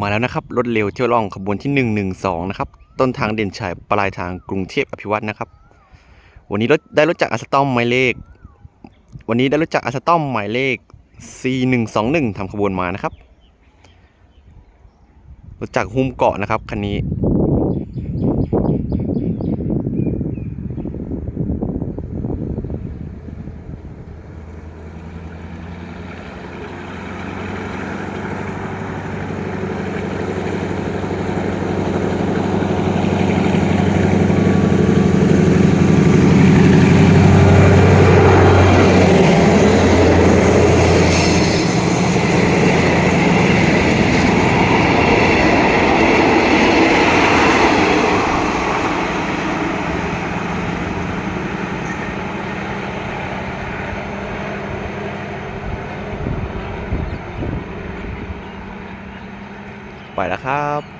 มาแล้วนะครับ รถเร็วเที่ยวล่องขบวนที่ 112 นะครับ ต้นทางเด่นชัยปลายทางกรุงเทพอภิวัตนะครับ วันนี้รถได้รถจากอัสตอมหมายเลข วันนี้ได้รถจากอัสตอมหมายเลข C121 ทำขบวนมานะครับรถจากหุ้มเกาะนะครับคันนี้ แล้วครับ